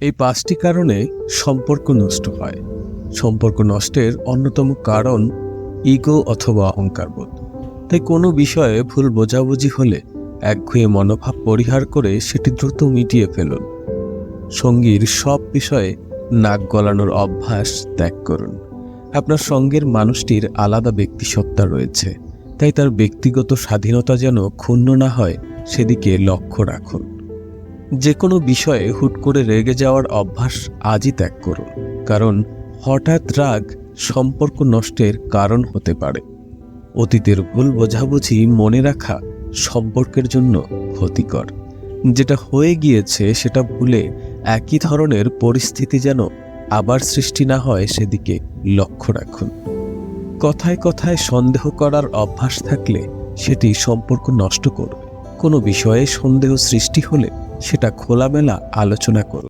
এই পাঁচটি কারণে সম্পর্ক নষ্ট হয়। সম্পর্ক নষ্টের অন্যতম কারণ ইগো অথবা অহংকারবোধ। তাই কোনো বিষয়ে ভুল বোঝাবুঝি হলে একঘেয়ে মনোভাব পরিহার করে সেটি দ্রুত মিটিয়ে ফেলুন। সঙ্গীর সব বিষয়ে নাক গলানোর অভ্যাস ত্যাগ করুন। আপনার সঙ্গের মানুষটির আলাদা ব্যক্তিসত্তা রয়েছে। তাই তার ব্যক্তিগত স্বাধীনতা যেন ক্ষুণ্ণ না হয়, সেদিকে লক্ষ্য রাখুন। যে কোনো বিষয়ে হুট করে রেগে যাওয়ার অভ্যাস আজই ত্যাগ করুন, কারণ হঠাৎ রাগ সম্পর্ক নষ্টের কারণ হতে পারে। অতীতের ভুল বোঝাবুঝি মনে রাখা সম্পর্কের জন্য ক্ষতিকর। যেটা হয়ে গিয়েছে সেটা ভুলে একই ধরনের পরিস্থিতি যেন আবার সৃষ্টি না হয় সেদিকে লক্ষ্য রাখুন। কথায় কথায় সন্দেহ করার অভ্যাস থাকলে সেটি সম্পর্ক নষ্ট করবে। কোনো বিষয়ে সন্দেহ সৃষ্টি হলে সেটা খোলামেলা আলোচনা করুন।